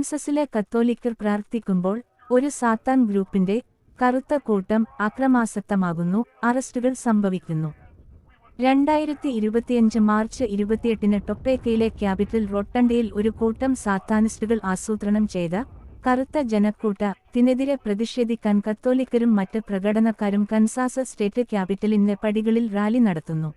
കാൻസസിലെ കത്തോലിക്കർ പ്രാർത്ഥിക്കുമ്പോൾ ഒരു സാത്താൻ ഗ്രൂപ്പിന്റെ കറുത്ത കൂട്ടം അക്രമാസക്തമാകുന്നു അറസ്റ്റുകൾ സംഭവിക്കുന്നു. രണ്ടായിരത്തി ഇരുപത്തിയഞ്ച് മാർച്ച് ഇരുപത്തിയെട്ടിന് ടൊപ്പേക്കയിലെ ക്യാപിറ്റൽ റൊട്ടണ്ടയിൽ ഒരു കൂട്ടം സാത്താനിസ്റ്റുകൾ ആസൂത്രണം ചെയ്ത കറുത്ത ജനക്കൂട്ട തിനെതിരെ പ്രതിഷേധിക്കാൻ കത്തോലിക്കരും മറ്റ് പ്രകടനക്കാരും കൻസാസ സ്റ്റേറ്റ് ക്യാപിറ്റലിന്റെ പടികളിൽ റാലി നടത്തുന്നു.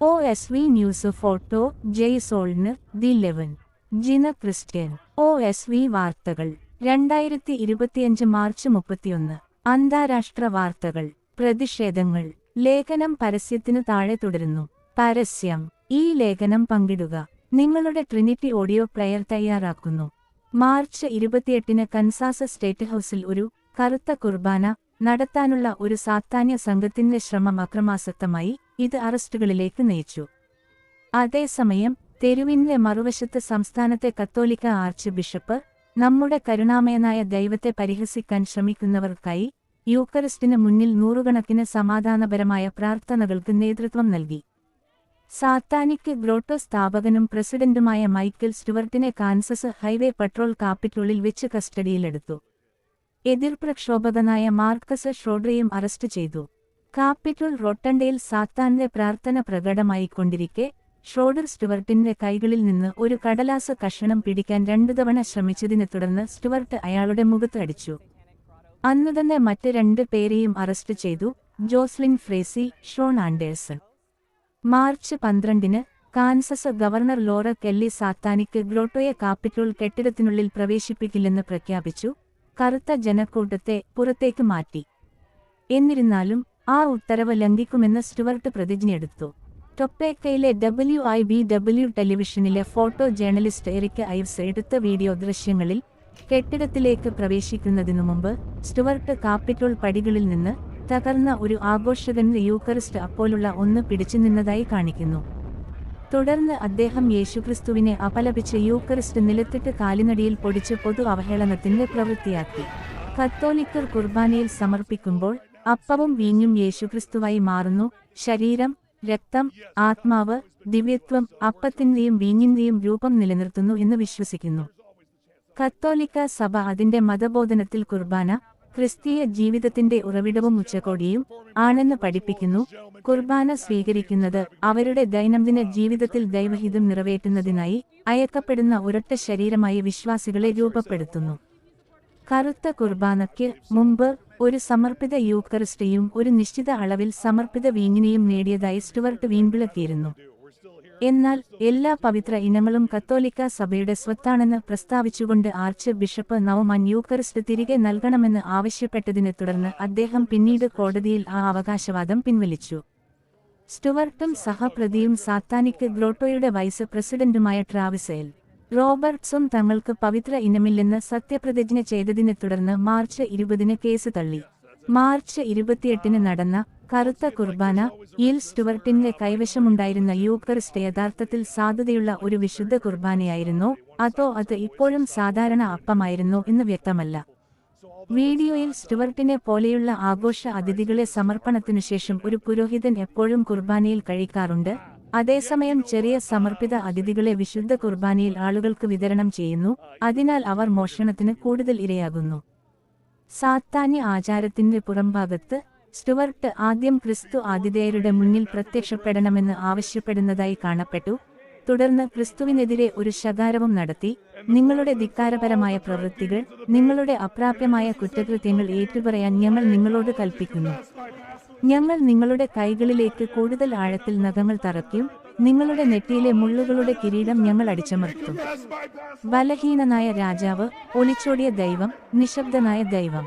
O. S. V. News photo Jay സോൾന് the eleven ജിന ക്രിസ്ത്യൻ. ഒ എസ് വി വാർത്തകൾ. രണ്ടായിരത്തി ഇരുപത്തിയഞ്ച് മാർച്ച് മുപ്പത്തിയൊന്ന്. അന്താരാഷ്ട്ര വാർത്തകൾ. പ്രതിഷേധങ്ങൾ. ലേഖനം പരസ്യത്തിനു താഴെ തുടരുന്നു. പരസ്യം. ഈ ലേഖനം പങ്കിടുക. നിങ്ങളുടെ ട്രിനിറ്റി ഓഡിയോ പ്ലെയർ തയ്യാറാക്കുന്നു. മാർച്ച് ഇരുപത്തിയെട്ടിന് കൻസാസ് സ്റ്റേറ്റ് ഹൗസിൽ ഒരു കറുത്ത കുർബാന നടത്താനുള്ള ഒരു സാത്താന്യ സംഘത്തിന്റെ ശ്രമം അക്രമാസക്തമായി ഇത് അറസ്റ്റുകളിലേക്ക് നയിച്ചു. അതേസമയം തെരുവിന്റെ മറുവശത്ത് സംസ്ഥാനത്തെ കത്തോലിക്ക ആർച്ച് ബിഷപ്പ് നമ്മുടെ കരുണാമയനായ ദൈവത്തെ പരിഹസിക്കാൻ ശ്രമിക്കുന്നവർക്കായി യൂക്കറിസ്റ്റിന് മുന്നിൽ നൂറുകണക്കിന് സമാധാനപരമായ പ്രാർത്ഥനകൾക്ക് നേതൃത്വം നൽകി. സാത്താനിക് ഗ്രോട്ടോ സ്ഥാപകനും പ്രസിഡന്റുമായ മൈക്കിൾ സ്റ്റുവർട്ടിനെ കാൻസസ് ഹൈവേ പട്രോൾ കാപ്പിറ്റുള്ളിൽ വെച്ച് കസ്റ്റഡിയിലെടുത്തു. എതിർപ്രക്ഷോഭകനായ മാർക്കസ് ഷോഡ്രയും അറസ്റ്റ് ചെയ്തു. കാപ്പിറ്റുൾ റോട്ടണ്ടയിൽ സാത്താന്റെ പ്രാർത്ഥന പ്രകടമായിക്കൊണ്ടിരിക്കെ ഷ്രോഡർ സ്റ്റുവർട്ടിന്റെ കൈകളിൽ നിന്ന് ഒരു കടലാസ കഷണം പിടിക്കാൻ രണ്ടു തവണ ശ്രമിച്ചതിനെ തുടർന്ന് സ്റ്റുവർട്ട് അയാളുടെ മുഖത്ത് അടിച്ചു. അന്നുതന്നെ മറ്റ് രണ്ട് പേരെയും അറസ്റ്റ് ചെയ്തു Joslin Frazee Shawn Anderson. March പന്ത്രണ്ടിന് Kansas governor Laura Kelly satanic grotto capitol കെട്ടിടത്തിനുള്ളിൽ പ്രവേശിപ്പിക്കില്ലെന്ന് പ്രഖ്യാപിച്ചു കറുത്ത ജനക്കൂട്ടത്തെ പുറത്തേക്ക് മാറ്റി. എന്നിരുന്നാലും ആ ഉത്തരവ് ലംഘിക്കുമെന്ന് സ്റ്റുവർട്ട് പ്രതിജ്ഞയെടുത്തു. ടൊപ്പേക്കയിലെ ഡബ്ല്യു ഐ ബി ഡബ്ല്യു ടെലിവിഷനിലെ ഫോട്ടോ ജേർണലിസ്റ്റ് എറിക് ഐവ്സ് എടുത്ത വീഡിയോ ദൃശ്യങ്ങളിൽ കെട്ടിടത്തിലേക്ക് പ്രവേശിക്കുന്നതിനു മുമ്പ് സ്റ്റുവർട്ട് കാപ്പിറ്റോൾ പടികളിൽ നിന്ന് തകർന്ന ഒരു ആഘോഷകന് യൂക്കറിസ്റ്റ് അപ്പോലുള്ള ഒന്ന് പിടിച്ചു നിന്നതായി കാണിക്കുന്നു. തുടർന്ന് അദ്ദേഹം യേശുക്രിസ്തുവിനെ അപലപിച്ച് യൂക്കറിസ്റ്റ് നിലത്തിട്ട് കാലിനടിയിൽ പൊടിച്ച് പൊതു അവഹേളനത്തിന്റെ പ്രവൃത്തിയാക്കി. കത്തോലിക്കർ കുർബാനയിൽ സമർപ്പിക്കുമ്പോൾ അപ്പവും വീഞ്ഞും യേശുക്രിസ്തുവായി മാറുന്നു. ശരീരം രക്തം ആത്മാവ് ദിവ്യത്വം അപ്പത്തിന്റെയും വീഞ്ഞിന്റെയും രൂപം നിലനിർത്തുന്നു എന്ന് വിശ്വസിക്കുന്നു. കത്തോലിക്ക സഭ അതിന്റെ മതബോധനത്തിൽ കുർബാന ക്രിസ്തീയ ജീവിതത്തിന്റെ ഉറവിടവും ഉച്ചകോടിയും ആണെന്ന് പഠിപ്പിക്കുന്നു. കുർബാന സ്വീകരിക്കുന്നത് അവരുടെ ദൈനംദിന ജീവിതത്തിൽ ദൈവഹിതം നിറവേറ്റുന്നതിനായി അയക്കപ്പെടുന്ന ഒരൊറ്റ ശരീരമായി വിശ്വാസികളെ രൂപപ്പെടുത്തുന്നു. കറുത്ത കുർബാനയ്ക്ക് മുമ്പ് ഒരു സമർപ്പിത യൂക്കറിസ്റ്റയും ഒരു നിശ്ചിത അളവിൽ സമർപ്പിത വീഞ്ഞിനെയും നേടിയതായി സ്റ്റുവർട്ട് വീൺവിളക്കിയിരുന്നു എന്നാൽ എല്ലാ പവിത്ര ഇനങ്ങളും കത്തോലിക്ക സഭയുടെ സ്വത്താണെന്ന് പ്രസ്താവിച്ചുകൊണ്ട് ആർച്ച് ബിഷപ്പ് നവമാൻ യൂക്കറിസ്റ്റ് തിരികെ നൽകണമെന്ന് ആവശ്യപ്പെട്ടതിനെ തുടർന്ന് അദ്ദേഹം പിന്നീട് കോടതിയിൽ ആ അവകാശവാദം പിൻവലിച്ചു. സ്റ്റുവർട്ടും സഹപ്രതിയും സാത്താനിക് ഗ്രോട്ടോയുടെ വൈസ് പ്രസിഡന്റുമായ ട്രാവിസേൽ റോബർട്ട്സും തങ്ങൾക്ക് പവിത്ര ഇനമില്ലെന്ന് സത്യപ്രതിജ്ഞ ചെയ്തതിനെ തുടർന്ന് മാർച്ച് ഇരുപതിന് കേസ് തള്ളി. മാർച്ച് ഇരുപത്തിയെട്ടിന് നടന്ന കറുത്ത കുർബാന ഈൽ സ്റ്റുവർട്ടിന്റെ കൈവശമുണ്ടായിരുന്ന യൂക്കറിസ്റ്റ് യഥാർത്ഥത്തിൽ സാധുതയുള്ള ഒരു വിശുദ്ധ കുർബാനയായിരുന്നോ. അതോ അത് ഇപ്പോഴും സാധാരണ അപ്പമായിരുന്നോ എന്ന് വ്യക്തമല്ല. വീഡിയോയിൽ സ്റ്റുവർട്ടിനെ പോലെയുള്ള ആഘോഷ അതിഥികളെ സമർപ്പണത്തിനുശേഷം ഒരു പുരോഹിതൻ എപ്പോഴും കുർബാനയിൽ കഴിക്കാറുണ്ട്. അതേസമയം ചെറിയ സമർപ്പിത അതിഥികളെ വിശുദ്ധ കുർബാനയിൽ ആളുകൾക്ക് വിതരണം ചെയ്യുന്നു. അതിനാൽ അവർ മോഷണത്തിന് കൂടുതൽ ഇരയാകുന്നു. സാത്താന്യ ആചാരത്തിന്റെ പുറംഭാഗത്ത് സ്റ്റുവർട്ട് ആദ്യം ക്രിസ്തു ആതിഥേയരുടെ മുന്നിൽ പ്രത്യക്ഷപ്പെടണമെന്ന് ആവശ്യപ്പെടുന്നതായി കാണപ്പെട്ടു. തുടർന്ന് ക്രിസ്തുവിനെതിരെ ഒരു ശകാരവും നടത്തി നിങ്ങളുടെ ധിക്കാരപരമായ പ്രവൃത്തികൾ നിങ്ങളുടെ അപ്രാപ്യമായ കുറ്റകൃത്യങ്ങൾ ഏറ്റുപറയാൻ ഞങ്ങൾ നിങ്ങളോട് കൽപ്പിക്കുന്നു. ഞങ്ങൾ നിങ്ങളുടെ കൈകളിലേക്ക് കൂടുതൽ ആഴത്തിൽ നഖങ്ങൾ തറയ്ക്കും നിങ്ങളുടെ നെറ്റിയിലെ മുള്ളുകളുടെ കിരീടം ഞങ്ങൾ അടിച്ചമർത്തും. ബലഹീനനായ രാജാവ് ഒളിച്ചോടിയ ദൈവം നിശബ്ദനായ ദൈവം.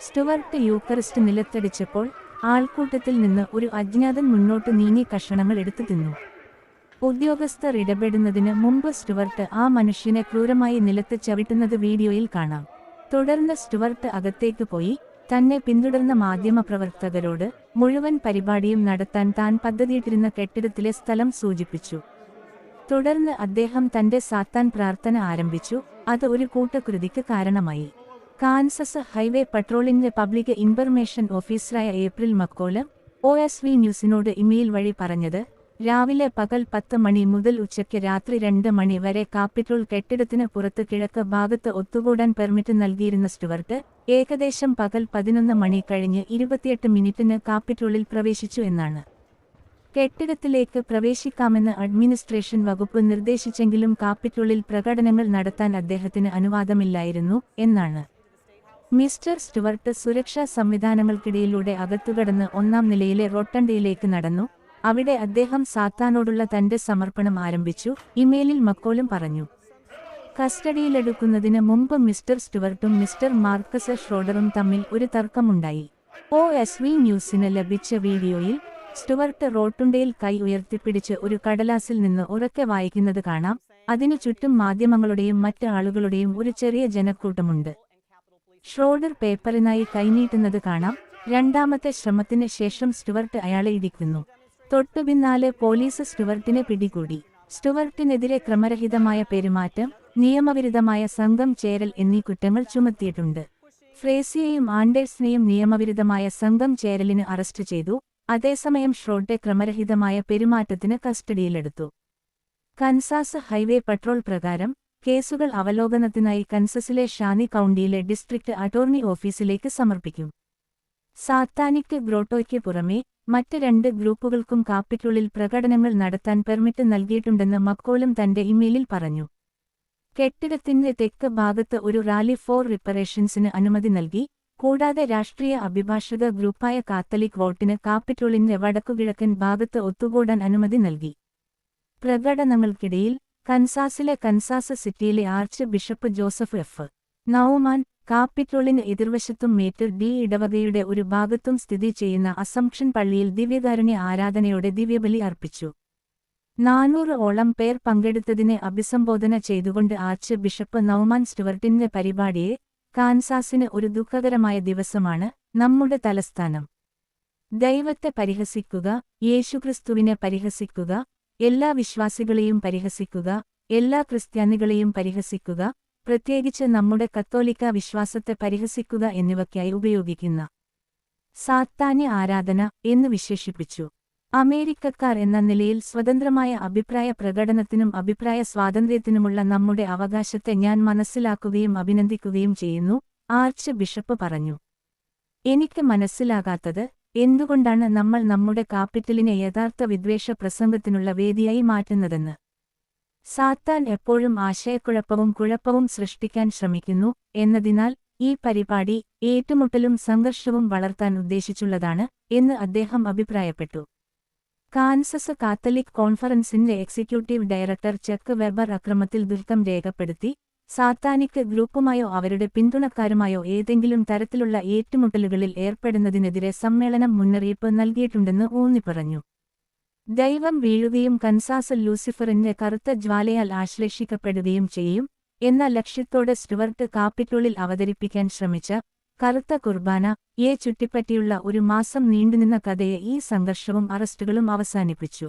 സ്റ്റുവർട്ട് യൂക്കറിസ്റ്റ് നിലത്തടിച്ചപ്പോൾ ആൾക്കൂട്ടത്തിൽ നിന്ന് ഒരു അജ്ഞാതൻ മുന്നോട്ട് നീങ്ങി കഷണങ്ങൾ എടുത്തു തിന്നു. ഉദ്യോഗസ്ഥർ ഇടപെടുന്നതിന് മുമ്പ് സ്റ്റുവർട്ട് ആ മനുഷ്യനെ ക്രൂരമായി നിലത്ത് ചവിട്ടുന്നത് വീഡിയോയിൽ കാണാം. തുടർന്ന് സ്റ്റുവർട്ട് അകത്തേക്ക് പോയി തന്നെ പിന്തുടർന്ന മാധ്യമപ്രവർത്തകരോട് മുഴുവൻ പരിപാടിയും നടത്താൻ താൻ പദ്ധതിയിട്ടിരുന്ന കെട്ടിടത്തിലെ സ്ഥലം സൂചിപ്പിച്ചു. തുടർന്ന് അദ്ദേഹം തന്റെ സാത്താൻ പ്രാർത്ഥന ആരംഭിച്ചു. അത് ഒരു കൂട്ടക്കുരുതിക്ക് കാരണമായി. Kansas highway patrolling public information ഓഫീസറായ April McCollum O S V ന്യൂസിനോട് ഇമെയിൽ വഴി പറഞ്ഞത് രാവിലെ പകൽ പത്ത് മണി മുതൽ ഉച്ചയ്ക്ക് രാത്രി രണ്ട് മണി വരെ കാപ്പിറ്റോൾ കെട്ടിടത്തിന് പുറത്ത് കിഴക്ക് ഭാഗത്ത് ഒത്തുകൂടാൻ പെർമിറ്റ് നൽകിയിരുന്ന സ്റ്റുവർട്ട് ഏകദേശം പകൽ പതിനൊന്ന് മണി കഴിഞ്ഞ് ഇരുപത്തിയെട്ട് മിനിറ്റിന് കാപ്പിറ്റോളിൽ പ്രവേശിച്ചു എന്നാണ്. കെട്ടിടത്തിലേക്ക് പ്രവേശിക്കാമെന്ന് അഡ്മിനിസ്ട്രേഷൻ വകുപ്പ് നിർദ്ദേശിച്ചെങ്കിലും കാപ്പിറ്റോളിൽ പ്രകടനങ്ങൾ നടത്താൻ അദ്ദേഹത്തിന് അനുവാദമില്ലായിരുന്നു എന്നാണ്. മിസ്റ്റർ സ്റ്റുവർട്ട് സുരക്ഷാ സംവിധാനങ്ങൾക്കിടയിലൂടെ അകത്തുകടന്ന് ഒന്നാം നിലയിലെ റൊട്ടണ്ടയിലേക്ക് നടന്നു. അവിടെ അദ്ദേഹം സാത്താനോടുള്ള തന്റെ സമർപ്പണം ആരംഭിച്ചു. ഇമെയിലിൽ മക്കോലും പറഞ്ഞു കസ്റ്റഡിയിലെടുക്കുന്നതിന് മുമ്പ് മിസ്റ്റർ സ്റ്റുവർട്ടും മിസ്റ്റർ മാർക്കസ് ഷ്രോഡറും തമ്മിൽ ഒരു തർക്കമുണ്ടായി. ഒ എസ് വി ന്യൂസിന് ലഭിച്ച വീഡിയോയിൽ സ്റ്റുവർട്ട് റോട്ടുണ്ടയിൽ കൈ ഉയർത്തിപ്പിടിച്ച് ഒരു കടലാസിൽ നിന്ന് ഉറക്കെ വായിക്കുന്നത് കാണാം. അതിനു ചുറ്റും മാധ്യമങ്ങളുടെയും മറ്റ് ആളുകളുടെയും ഒരു ചെറിയ ജനക്കൂട്ടമുണ്ട്. ഷ്രോഡർ പേപ്പറിനായി കൈനീട്ടുന്നത് കാണാം. രണ്ടാമത്തെ ശ്രമത്തിന് ശേഷം സ്റ്റുവർട്ട് അയാളെ ഇടിക്കുന്നു. തൊട്ടുപിന്നാലെ പോലീസ് സ്റ്റുവർട്ടിനെ പിടികൂടി. സ്റ്റുവർട്ടിനെതിരെ ക്രമരഹിതമായ പെരുമാറ്റം നിയമവിരുദ്ധമായ സംഘം ചേരൽ എന്നീ കുറ്റങ്ങൾ ചുമത്തിയിട്ടുണ്ട്. ഫ്രേസിയെയും ആൻഡേഴ്സിനെയും നിയമവിരുദ്ധമായ സംഘം ചേരലിന് അറസ്റ്റ് ചെയ്തു. അതേസമയം ഷ്രോട്ടെ ക്രമരഹിതമായ പെരുമാറ്റത്തിന് കസ്റ്റഡിയിലെടുത്തു. കൻസാസ് ഹൈവേ പട്രോൾ പ്രകാരം കേസുകൾ അവലോകനത്തിനായി കൻസസിലെ ഷാനി കൌണ്ടിയിലെ ഡിസ്ട്രിക്ട് അറ്റോർണി ഓഫീസിലേക്ക് സമർപ്പിക്കും. സാത്താനിക് ഗ്രോട്ടോയ്ക്ക് പുറമെ മറ്റ് രണ്ട് ഗ്രൂപ്പുകൾക്കും കാപ്പിക്കുള്ളിൽ പ്രകടനങ്ങൾ നടത്താൻ പെർമിറ്റ് നൽകിയിട്ടുണ്ടെന്ന് മക്കോലും തന്റെ ഇമെയിലിൽ പറഞ്ഞു. കെട്ടിടത്തിന്റെ തെക്ക് ഭാഗത്ത് ഒരു റാലി ഫോർ റിപ്പറേഷൻസിന് അനുമതി നൽകി കൂടാതെ രാഷ്ട്രീയ അഭിഭാഷക ഗ്രൂപ്പായ കാത്തലിക് വോട്ടിന് കാപ്പിറ്റോളിന്റെ വടക്കുകിഴക്കൻ ഭാഗത്ത് ഒത്തുകൂടാൻ അനുമതി നൽകി. പ്രകടനങ്ങൾക്കിടയിൽ കൻസാസിലെ Kansas city archbishop Joseph F. Naumann കാപ്പിറ്റോളിന് എതിർവശത്തും മേറ്റർ ഡി ഇടവകയുടെ ഒരു ഭാഗത്തും സ്ഥിതി ചെയ്യുന്ന അസംഷൻ പള്ളിയിൽ ദിവ്യകാരുണ്യ ആരാധനയോടെ ദിവ്യബലി അർപ്പിച്ചു. നാനൂറ് ഓളം പേർ പങ്കെടുത്തതിനെ അഭിസംബോധന ചെയ്തുകൊണ്ട് ആർച്ച് ബിഷപ്പ് നൌമാൻ സ്റ്റുവർട്ടിന്റെ പരിപാടിയെ കാൻസാസിന് ഒരു ദുഃഖകരമായ ദിവസമാണ് നമ്മുടെ തലസ്ഥാനം. ദൈവത്തെ പരിഹസിക്കുക യേശുക്രിസ്തുവിനെ പരിഹസിക്കുക എല്ലാ വിശ്വാസികളെയും പരിഹസിക്കുക എല്ലാ ക്രിസ്ത്യാനികളെയും പരിഹസിക്കുക പ്രത്യേകിച്ച് നമ്മുടെ കത്തോലിക്ക വിശ്വാസത്തെ പരിഹസിക്കുക എന്നിവയ്ക്കായി ഉപയോഗിക്കുന്ന സാത്താന്യ ആരാധന എന്ന് വിശേഷിപ്പിച്ചു. അമേരിക്കക്കാർ എന്ന നിലയിൽ സ്വതന്ത്രമായ അഭിപ്രായ പ്രകടനത്തിനും അഭിപ്രായ സ്വാതന്ത്ര്യത്തിനുമുള്ള നമ്മുടെ അവകാശത്തെ ഞാൻ മനസ്സിലാക്കുകയും അഭിനന്ദിക്കുകയും ചെയ്യുന്നു ആർച്ച് ബിഷപ്പ് പറഞ്ഞു. എനിക്ക് മനസ്സിലാകാത്തത് എന്തുകൊണ്ടാണ് നമ്മൾ നമ്മുടെ കാപ്പിറ്റലിനെ യഥാർത്ഥ വിദ്വേഷ പ്രസംഗത്തിനുള്ള വേദിയായി മാറ്റുന്നതെന്ന്? സാത്താൻ എപ്പോഴും ആശയക്കുഴപ്പവും കുഴപ്പവും സൃഷ്ടിക്കാൻ ശ്രമിക്കുന്നു എന്നതിനാൽ ഈ പരിപാടി ഏറ്റുമുട്ടലും സംഘർഷവും വളർത്താൻ ഉദ്ദേശിച്ചുള്ളതാണ് എന്ന് അദ്ദേഹം അഭിപ്രായപ്പെട്ടു. കാൻസസ് കാത്തലിക് കോൺഫറൻസിന്റെ എക്സിക്യൂട്ടീവ് ഡയറക്ടർ ചെക്ക് വെബർ അക്രമത്തിൽ ദുഃഖം രേഖപ്പെടുത്തി സാത്താനിക് ഗ്രൂപ്പുമായോ അവരുടെ പിന്തുണക്കാരുമായോ ഏതെങ്കിലും തരത്തിലുള്ള ഏറ്റുമുട്ടലുകളിൽ ഏർപ്പെടുന്നതിനെതിരെ സമ്മേളനം മുന്നറിയിപ്പ് നൽകിയിട്ടുണ്ടെന്ന് ഊന്നിപ്പറഞ്ഞു. ദൈവം വീഴുകയും കൻസാസൽ ലൂസിഫറിന്റെ കറുത്ത ജ്വാലയാൽ ആശ്ലേഷിക്കപ്പെടുകയും ചെയ്യും എന്ന ലക്ഷ്യത്തോടെ സ്റ്റുവർട്ട് കാപ്പിറ്റുള്ളിൽ അവതരിപ്പിക്കാൻ ശ്രമിച്ച കറുത്ത കുർബാന യെ ചുറ്റിപ്പറ്റിയുള്ള ഒരു മാസം നീണ്ടുനിന്ന കഥയെ ഈ സംഘർഷവും അറസ്റ്റുകളും അവസാനിപ്പിച്ചു.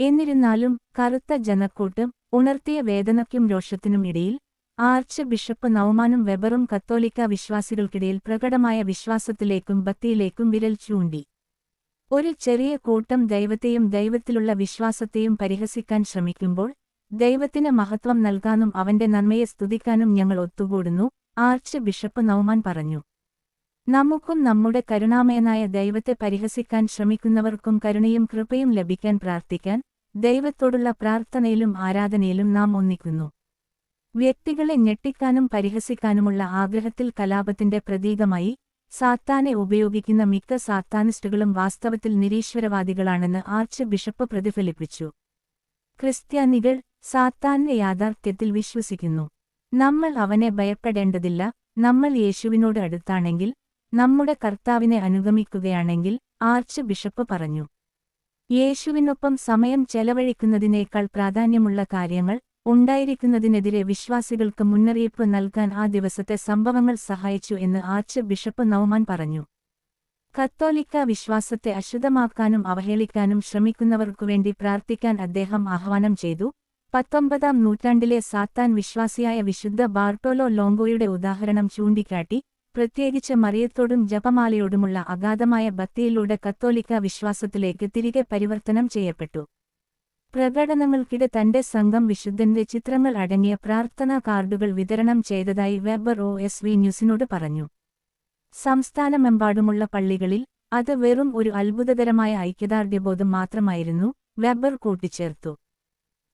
എന്നിരുന്നാലും കറുത്ത ജനക്കൂട്ടം ഉണർത്തിയ വേദനയ്ക്കും രോഷത്തിനും ഇടയിൽ ആർച്ച് ബിഷപ്പ് നൌമാനും വെബറും കത്തോലിക്ക വിശ്വാസികൾക്കിടയിൽ പ്രകടമായ വിശ്വാസത്തിലേക്കും ഭക്തിയിലേക്കും വിരൽ ചൂണ്ടി. ഒരു ചെറിയ കൂട്ടം ദൈവത്തെയും ദൈവത്തിലുള്ള വിശ്വാസത്തെയും പരിഹസിക്കാൻ ശ്രമിക്കുമ്പോൾ ദൈവത്തിന് മഹത്വം നൽകാനും അവന്റെ നന്മയെ സ്തുതിക്കാനും ഞങ്ങൾ ഒത്തുകൂടുന്നു ആർച്ച് ബിഷപ്പ് നൌമാൻ പറഞ്ഞു. നമുക്കും നമ്മുടെ കരുണാമയനായ ദൈവത്തെ പരിഹസിക്കാൻ ശ്രമിക്കുന്നവർക്കും കരുണയും കൃപയും ലഭിക്കാൻ പ്രാർത്ഥിക്കാൻ ദൈവത്തോടുള്ള പ്രാർത്ഥനയിലും ആരാധനയിലും നാം ഒന്നിക്കുന്നു. വ്യക്തികളെ ഞെട്ടിക്കാനും പരിഹസിക്കാനുമുള്ള ആഗ്രഹത്തിൽ കലാപത്തിന്റെ പ്രതീകമായി സാത്താനെ ഉപയോഗിക്കുന്ന മിക്ക സാത്താനിസ്റ്റുകളും വാസ്തവത്തിൽ നിരീശ്വരവാദികളാണെന്ന് ആർച്ച് ബിഷപ്പ് പ്രതിഫലിപ്പിച്ചു. ക്രിസ്ത്യാനികൾ സാത്താന്റെ യാഥാർത്ഥ്യത്തിൽ വിശ്വസിക്കുന്നു. നമ്മൾ അവനെ ഭയപ്പെടേണ്ടതില്ല നമ്മൾ യേശുവിനോട് അടുത്താണെങ്കിൽ നമ്മുടെ കർത്താവിനെ അനുഗമിക്കുകയാണെങ്കിൽ ആർച്ച് ബിഷപ്പ് പറഞ്ഞു. യേശുവിനൊപ്പം സമയം ചെലവഴിക്കുന്നതിനേക്കാൾ പ്രാധാന്യമുള്ള കാര്യങ്ങൾ ഉണ്ടായിരിക്കുന്നതിനെതിരെ വിശ്വാസികൾക്ക് മുന്നറിയിപ്പ് നൽകാൻ ആ ദിവസത്തെ സംഭവങ്ങൾ സഹായിച്ചു എന്ന് ആർച്ച് ബിഷപ്പ് നൌമാൻ പറഞ്ഞു. കത്തോലിക്ക വിശ്വാസത്തെ അശുദ്ധമാക്കാനും അവഹേളിക്കാനും ശ്രമിക്കുന്നവർക്കുവേണ്ടി പ്രാർത്ഥിക്കാൻ അദ്ദേഹം ആഹ്വാനം ചെയ്തു. പത്തൊമ്പതാം നൂറ്റാണ്ടിലെ സാത്താൻ വിശ്വാസിയായ വിശുദ്ധ ബാർട്ടോലോ ലോങ്കോയുടെ ഉദാഹരണം ചൂണ്ടിക്കാട്ടി പ്രത്യേകിച്ച് മറിയത്തോടും ജപമാലയോടുമുള്ള അഗാധമായ ഭക്തിയിലൂടെ കത്തോലിക്ക വിശ്വാസത്തിലേക്ക് തിരികെ പരിവർത്തനം ചെയ്യപ്പെട്ടു. പ്രകടനങ്ങൾക്കിടെ തന്റെ സംഘം വിശുദ്ധന്റെ ചിത്രങ്ങൾ അടങ്ങിയ പ്രാർത്ഥനാ കാർഡുകൾ വിതരണം ചെയ്തതായി വെബർ ഒ എസ് വി ന്യൂസിനോട് പറഞ്ഞു. സംസ്ഥാനമെമ്പാടുമുള്ള പള്ളികളിൽ അത് വെറും ഒരു അത്ഭുതകരമായ ഐക്യദാർഢ്യബോധം മാത്രമായിരുന്നു വെബർ കൂട്ടിച്ചേർത്തു.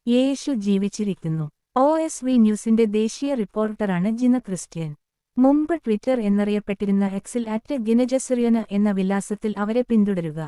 യേശു ജീവിച്ചിരിക്കുന്നു. ഒ എസ് വി ന്യൂസിന്റെ ദേശീയ റിപ്പോർട്ടറാണ് ജിന ക്രിസ്ത്യൻ. മുമ്പ് ട്വിറ്റർ എന്നറിയപ്പെട്ടിരുന്ന എക്സിൽ അറ്റ് ഗിനജസ്രിയന എന്ന വിലാസത്തിൽ അവരെ പിന്തുടരുക.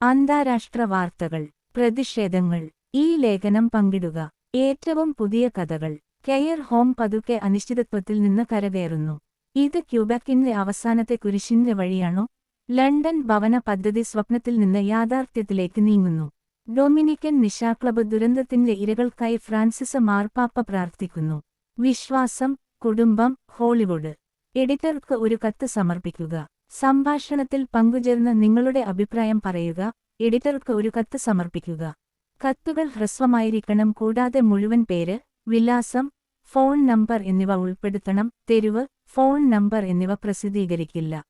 അന്താരാഷ്ട്ര വാർത്തകൾ പ്രതിഷേധങ്ങൾ ഈ ലേഖനം പങ്കിടുക. ഏറ്റവും പുതിയ കഥകൾ. കെയർ ഹോം പതുക്കെ അനിശ്ചിതത്വത്തിൽ നിന്ന് കരകയറുന്നു. ഇത് ക്യൂബക്കിന്റെ അവസാനത്തെ കുരിശിന്റെ വഴിയാണോ? ലണ്ടൻ ഭവന പദ്ധതി സ്വപ്നത്തിൽ നിന്ന് യാഥാർത്ഥ്യത്തിലേക്ക് നീങ്ങുന്നു. ഡൊമിനിക്കൻ നിശാക്ലബ് ദുരന്തത്തിന്റെ ഇരകൾക്കായി ഫ്രാൻസിസ് മാർപ്പാപ്പ പ്രാർത്ഥിക്കുന്നു. വിശ്വാസം കുടുംബം ഹോളിവുഡ്. എഡിറ്റർക്ക് ഒരു കത്ത് സമർപ്പിക്കുക. സംഭാഷണത്തിൽ പങ്കുചേർന്ന് നിങ്ങളുടെ അഭിപ്രായം പറയുക. എഡിറ്റർക്ക് ഒരു കത്ത് സമർപ്പിക്കുക. കത്തുകൾ ഹ്രസ്വമായിരിക്കണം. കൂടാതെ മുഴുവൻ പേര് വിലാസം ഫോൺ നമ്പർ എന്നിവ ഉൾപ്പെടുത്തണം. തെരുവ് ഫോൺ നമ്പർ എന്നിവ പ്രസിദ്ധീകരിക്കില്ല.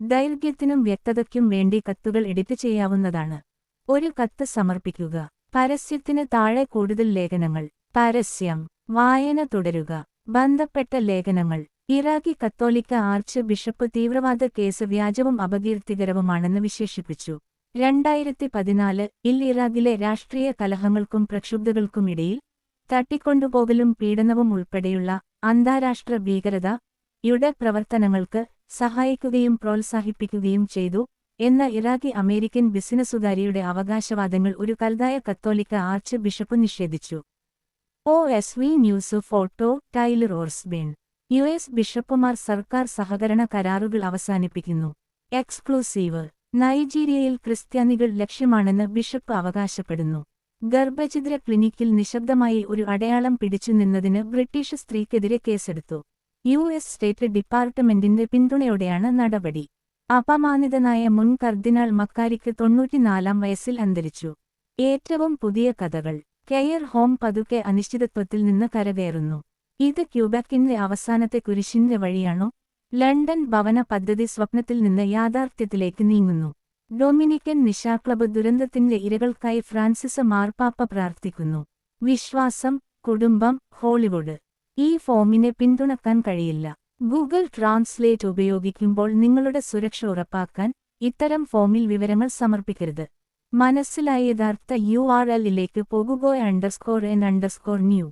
ദൈർഘ്യത്തിനും വ്യക്തതയ്ക്കും വേണ്ടി കത്തുകൾ എഡിറ്റ് ചെയ്യാവുന്നതാണ്. ഒരു കത്ത് സമർപ്പിക്കുക. പരസ്യത്തിന് താഴെ കൂടുതൽ ലേഖനങ്ങൾ. പരസ്യം. വായന തുടരുക. ബന്ധപ്പെട്ട ലേഖനങ്ങൾ. ഇറാഖി കത്തോലിക്ക ആർച്ച് ബിഷപ്പ് തീവ്രവാദ കേസ് വ്യാജവും അപകീർത്തികരവുമാണെന്ന് വിശേഷിപ്പിച്ചു. രണ്ടായിരത്തി പതിനാല് ഇൽ ഇറാഖിലെ രാഷ്ട്രീയ കലഹങ്ങൾക്കും പ്രക്ഷുബ്ധകൾക്കുമിടയിൽ തട്ടിക്കൊണ്ടുപോകലും പീഡനവും ഉൾപ്പെടെയുള്ള അന്താരാഷ്ട്ര ഭീകരത യുടെ പ്രവർത്തനങ്ങൾക്ക് സഹായിക്കുകയും പ്രോത്സാഹിപ്പിക്കുകയും ചെയ്തു എന്ന ഇറാഖി അമേരിക്കൻ ബിസിനസ്സുകാരിയുടെ അവകാശവാദങ്ങൾ ഒരു കൽതായ കത്തോലിക്ക ആർച്ച് ബിഷപ്പ് നിഷേധിച്ചു. O. S. V. News photo Tyler Orsburn U. S. ബിഷപ്പുമാർ സർക്കാർ സഹകരണ കരാറുകൾ അവസാനിപ്പിക്കുന്നു. എക്സ്ക്ലൂസീവ് നൈജീരിയയിൽ ക്രിസ്ത്യാനികൾ ലക്ഷ്യമാണെന്ന് ബിഷപ്പ് അവകാശപ്പെടുന്നു. ഗർഭഛിദ്ര ക്ലിനിക്കിൽ നിശബ്ദമായി ഒരു അടയാളം പിടിച്ചു നിന്നതിന് ബ്രിട്ടീഷ് സ്ത്രീക്കെതിരെ കേസെടുത്തു. യു എസ് സ്റ്റേറ്റ് ഡിപ്പാർട്ട്മെന്റിന്റെ പിന്തുണയോടെയാണ് നടപടി. അപമാനിതനായ മുൻ കർദിനാൾ മക്കാരിക്ക് തൊണ്ണൂറ്റിനാലാം വയസ്സിൽ അന്തരിച്ചു. ഏറ്റവും പുതിയ കഥകൾ. കെയർ ഹോം പതുക്കെ അനിശ്ചിതത്വത്തിൽ നിന്ന് കരകയറുന്നു. ഇത് ക്യൂബക്കിന്റെ അവസാനത്തെ കുരിശിന്റെ വഴിയാണോ? ലണ്ടൻ ഭവന പദ്ധതി സ്വപ്നത്തിൽ നിന്ന് യാഥാർത്ഥ്യത്തിലേക്ക് നീങ്ങുന്നു. ഡൊമിനിക്കൻ നിശാക്ലബ് ദുരന്തത്തിന്റെ ഇരകൾക്കായി ഫ്രാൻസിസ് മാർപ്പാപ്പ പ്രാർത്ഥിക്കുന്നു. വിശ്വാസം കുടുംബം ഹോളിവുഡ്. ഈ ഫോമിനെ പിന്തുണക്കാൻ കഴിയില്ല. ഗൂഗിൾ ട്രാൻസ്ലേറ്റ് ഉപയോഗിക്കുമ്പോൾ നിങ്ങളുടെ സുരക്ഷ ഉറപ്പാക്കാൻ ഇത്തരം ഫോമിൽ വിവരങ്ങൾ സമർപ്പിക്കരുത്. മനസ്സിലായ യഥാർത്ഥ യു ആർ എല്ലിലേക്ക് പോകുകോ അണ്ടർസ്കോർ എൻ അണ്ടർസ്കോർ ന്യൂ.